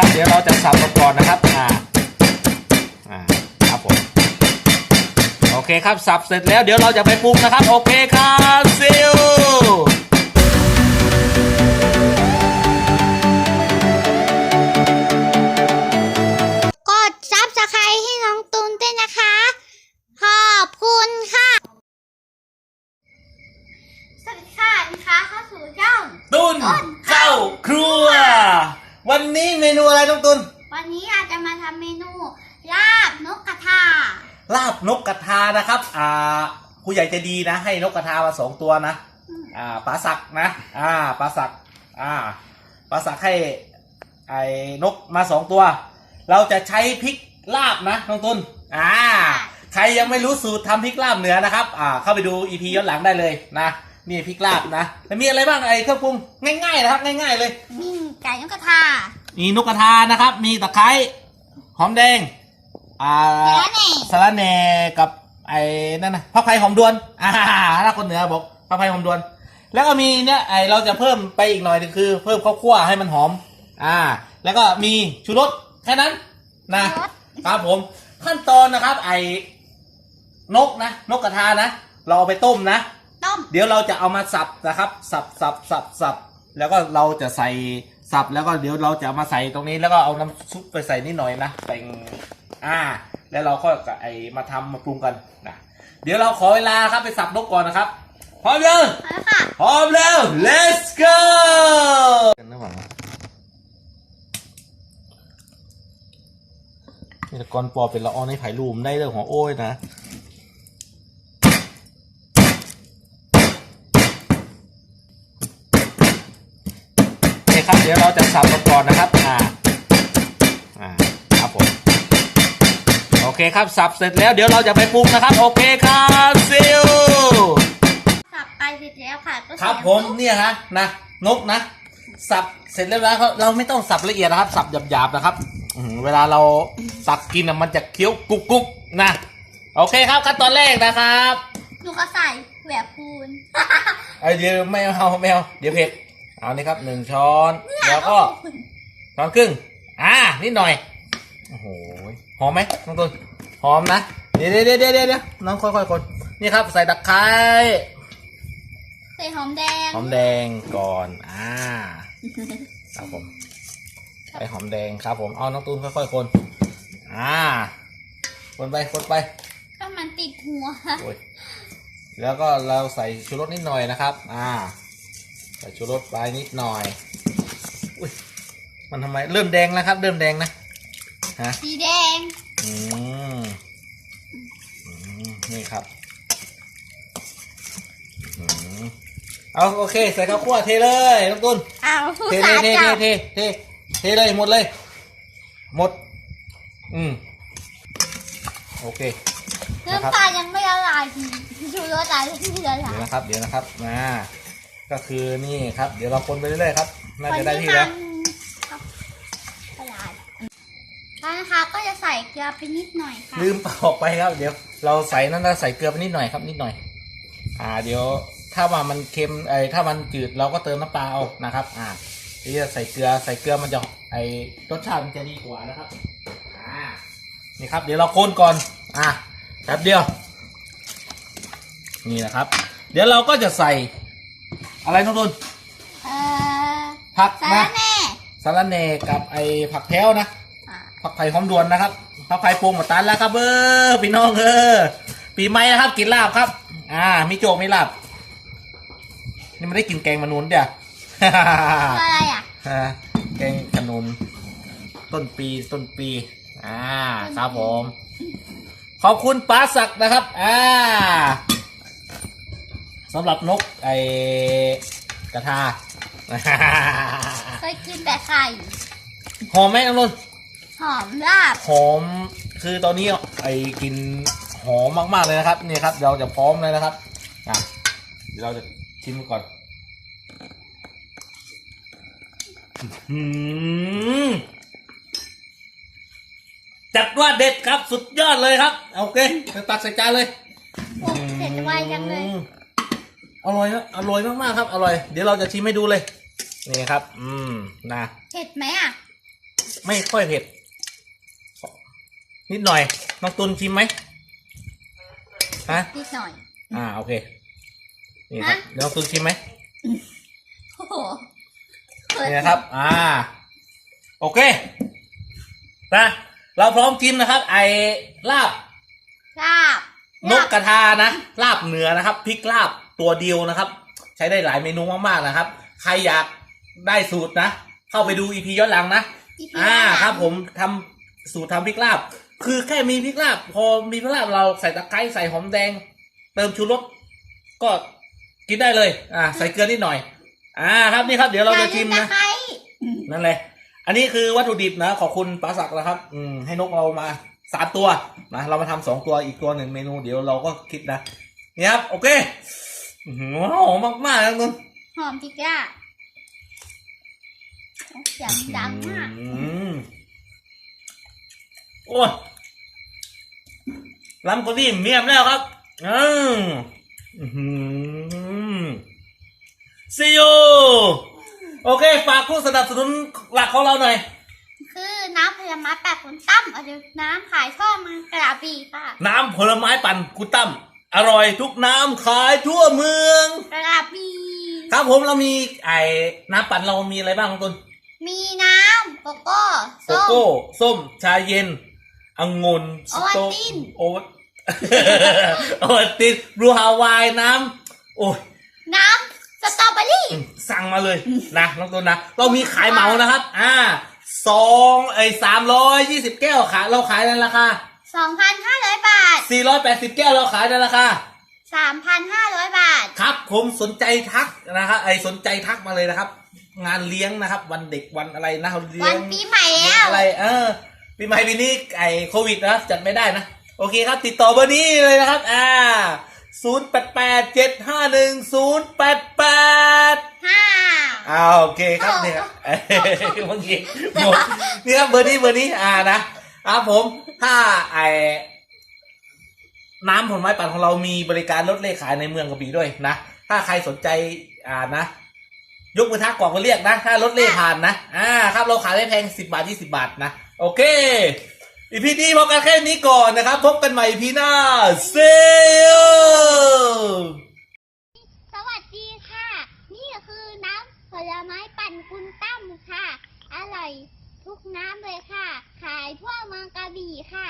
ครับ เดี๋ยวเราจะสับก่อนนะครับอ่าอ่าครับผมโอเคครับสับเสร็จแล้วเดี๋ยวเราจะไปปรุงนะครับ โอเคครับซิล วันนี้เมนูอะไรน้องตุนวันนี้อาจจะมาทำเมนูลาบนกกระทา ลาบนกกระทานะครับอ่าผู้ใหญ่ใจะดีนะ ให้นกกระทามาสองตัวนะอ่าปลาสักนะอ่าปลาสักอ่าปลาสักให้ไอ้นกมาสองตัว เราจะใช้พริกลาบนะน้องตุนอ่าใครยังไม่รู้สูตรทำพริกลาบเหนือนะครับอ่าเข้าไปดูอีพีย้อนหลังได้เลยนะ นี่พริกลาบนะแล้วมีอะไรบ้างไอ้เครื่องปรุงง่ายๆนะครับ ง่าย ๆ เลย มีไก่นกกระทามีนกกระทานะครับ มีตะไคร้หอมแดงอ่าสาระแหน่สาระแหน่กับไอ้นั่นนะผักไผ่หอมดวนอ่าถ้าคนเหนือบอกผักไผ่หอมดวน แล้วก็มีเนี่ยไอเราจะเพิ่มไปอีกหน่อยหนึงคือ เพิ่มข้าวคั่วให้มันหอม อ่า แล้วก็มีชูรสแค่นั้นนะครับผมขั้นตอนนะครับ ไอ้นกนะ นกกระทานะ เราเอาไปต้มนะต้ม เดี๋ยวเราจะเอามาสับนะครับสับสับสับสับแล้วก็เราจะใส่สับแล้วก็เดี๋ยวเราจะเอามาใส่ตรงนี้แล้วก็เอาน้ำซุปไปใส่นิดหน่อยนะแต่งอ่า แล้วเราก็ไอมาทำมาปรุงกันนะเดี๋ยวเราขอเวลาครับไปสับนกก่อนนะครับพร้อมยังเอาละค่ะพร้อมแล้ว let's go กันนะหวังนี่ตะกอนปอเป็นละออนในไผ่ลูมได้เรื่องของโอ้ยนะ โอเคครับ เดี๋ยวเราจะสับกันก่อนนะครับอ่าอ่าครับผมโอเคครับสับเสร็จแล้วเดี๋ยวเราจะไปปรุงนะครับ โอเคครับซิลสับไปเสร็จแล้วค่ะก็ครับใส่ผมเนี่ยฮะนะนกนะสับเสร็จเรียบร้อยครับเราไม่ต้องสับละเอียดนะครับ สับหยาบๆนะครับอื้อหือเวลาเราสับกินอะมันจะเคี้ยวกรุบกรุบนะโอเคครับขั้นตอนแรกนะครับหนูก็ใส่แหวกพูนไอยเดี๋ยวไม่เอาไม่เอาเดี๋ยวเผ็ด เอานี่ครับหนึ่งช้อน แล้วก็ช้อนครึ่ง อ่า นิดหน่อย โอ้โห หอมไหมน้องตุนหอมนะเดี๋ยวเดี๋ยวเดี๋ยวเดี๋ยวเดี๋ยวน้องค่อยๆคนนี่ครับ ใส่ตะไคร้ใส่หอมแดง หอมแดงก่อน อ่า ครับผม ใส่หอมแดงครับผม เอาน้องตูนค่อยๆคน อ่า คนไป คนไปก็มันติดหัวโอ้ยแล้วก็เราใส่ชูรสนิดหน่อยนะครับ อ่า ใส่ชูรสไปนิดหน่อยอุ้ยมันทำไมเริ่มแดงแล้วครับ เริ่มแดงนะฮะสีแดงอืมอืมนี่ครับอืมเอาโอเค ใส่ข้าวคั่วเทเลยน้องตุนเอาผู้เทสาเทเทจับเทเทเทเลยหมดเลย หมด อืมโอเคน้ำตาลยังไม่ละลายชูรสอะไรที่ละลาเดี๋ยยวนะครับ เดี๋ยวนะครับนะ ก็คือนี่ครับ เดี๋ยวเราคนไปเรื่อยๆครับน่าจะได้ที่มัแล้วครับละลายแล้วนะคะก็จะใส่เกลือไปนิดหน่อยค่ะลืมออกไปครับ เดี๋ยว เราใส่นั่นเราใส่เกลือไปนิดหน่อยครับ นิดหน่อย อ่า เดี๋ยวถ้าว่ามันเค็มไอ้ถ้ามันจืดเราก็เติมน้ำปลาเอานะครับ อ่าที่จะใส่เกลือใส่เกลือมันจะไอ้รสชาติมันจะดีกว่านะครับอ่านี่ครับ เดี๋ยวเราคนก่อน อ่าแป๊บเดียว นี่นะครับ เดี๋ยวเราก็จะใส่ อะไรน้องตุนเอ่อผักสานะระแหน่สาระเนกับไอ้ผักแพ้วนะ อะผักไผ่หอมด่วนนะครับผักไผ่พวงหมดตันแล้วครับเออพี่น้องเออปีใหม่นะครับกินลาบครับ อ่า มีโจกมีลาบ นี่ไม่ได้กินแกงมะนุนเดี๋ยวคืออะไรอะอ่าแกงขนุนต้นปีต้นปี อ่า ครับผม ขอบคุณป้าศักดิ์นะครับ อ่า สำหรับนกไอกระทา เคยกินแต่ไข่ หอมไหมน้องนนท์หอมลาบ หอมคือตอนนี้ไอ้กลินหอมมากๆเลยนะครับนี่ครับเราจะพร้อมเลยนะครับอะเดี๋ยวเราจะชิมก่อนอื้อหือจัดว่าเด็ดครับสุดยอดเลยครับ โอเคไปตักใส่จานเลย โอ้เผ็ดไวจังเลย อืม อร่อยนะอร่อยมากๆครับ อร่อย เดี๋ยวเราจะชิมให้ดูเลย นี่ครับ อืม นะ เผ็ดไหมอะ ไม่ค่อยเผ็ด นิดหน่อย น้องตุนชิมไหมฮะ นิดหน่อย อ่า โอเค นี่ครับฮะเดี๋ยวน้องตุนชิมไหมโอ้โหนี่นะครับ อ่า โอเค นะ เราพร้อมกินนะครับ ไอ้ลาบ ลาบ นกกระทานะ ลาบเหนือนะครับ พริกลาบ ตัวเดียวนะครับ ใช้ได้หลายเมนูมากๆนะครับ ใครอยากได้สูตรนะ เข้าไปดูอีพีย้อนหลังนะอีพีอ่าหลังครับผมทำสูตรทำพริกลาบ คือแค่มีพริกลาบ พอมีพริกลาบเราใส่ตะไคร้ใส่หอมแดง เติมชูรสก็กินได้เลย อ่า ใส่เกลือนิดหน่อย อ่า ครับนี่ครับเดี๋ยวเราจะชิมอย่าลืนะ ตไคร้นั่นเลยอันนี้คือวัตถุดิบนะ ขอบคุณป้าศักดิ์นะครับ อืม ให้นกเรามาสามตัวนะเรามาทำสองตัวอีกตัวหนึ่งเมนู เดี๋ยวเราก็คิดนะ นี่ครับ โอเคอื้อ หือหอมมากๆนะนุ่นหอมพริกลาบเสียงดังมากอืมโอ้ยล้ำกว่านี้เมียมแล้วครับอืมอื้อหือซีโอโอเค ฝากผู้สนับสนุนหลักของเราหน่อย คือน้ำผลไม้แปดผลตั้มเอาเดี๋ยวน้ำขายทอดมันกระบี่ค่ะ น้ำผลไม้ปั่นกุตั้ม อร่อยทุกน้ำขายทั่วเมืองกระบี่ครับผมเรามีไอ้น้ำปั่นเรามีอะไรบ้างคุณมีน้ำโกโก้โกส้ม โก้ส้มชาเย็นองุ่นสโตโอวัลติน โอวัลโอวัลตินบลูฮาวายน้ำโอ้ย น้ำสตรอเบอรี่อืมสั่งมาเลยนะน้องตุนนะ เรามีขายเหมานะครับ อ่าสองไอ้สามร้อยยี่สิบแก้วขายเราขายในราคา 2,500 บาทสี่ร้อยแปดสิบแก้วเราขายในราคา 3,500 บาท ครับ ผมสนใจทักนะครับไอสนใจทักมาเลยนะครับ งานเลี้ยงนะครับ วันเด็กวันอะไรนะเลี้วัยนงปีใหม่เลี้ยแล้งวอะไร เออปีใหม่ปีนี้ไอโควิดนะจัดไม่ได้นะ โอเคครับ ติดต่อเบอร์นี้เลยนะครับ อ่าศูนย์แปดแปดเจ็ดห้าหนึ่งศูนย์แปดแปด5อ่าโอเคครับเนี่ยครับเอ้ยเมื่อกี้หมดนี่ครับเบอร์นี้เบอร์นี้อ่านะ ครับผม ถ้าไอน้ำผลไม้ปั่นของเรามีบริการรถเลขขายในเมืองกระบี่ด้วยนะ ถ้าใครสนใจอ่านะ ยกมือทักกว่อนก็เรียกนะ ถ้ารถเล่ผ่านนะ อ่า ครับเราขายไม่แพงสิบาทยี่สิบาทนะ โอเค อีพีนี้พบกันแค่นี้ก่อนนะครับ พบกันใหม่อีพีหน้า เซลสวัสดีค่ะ นี่คือน้ำผลไม้ปั่นคุณตั้มค่ะ อร่อย ทุกน้ำเลยค่ะ ขายทั่วเมืองกระบี่ค่ะ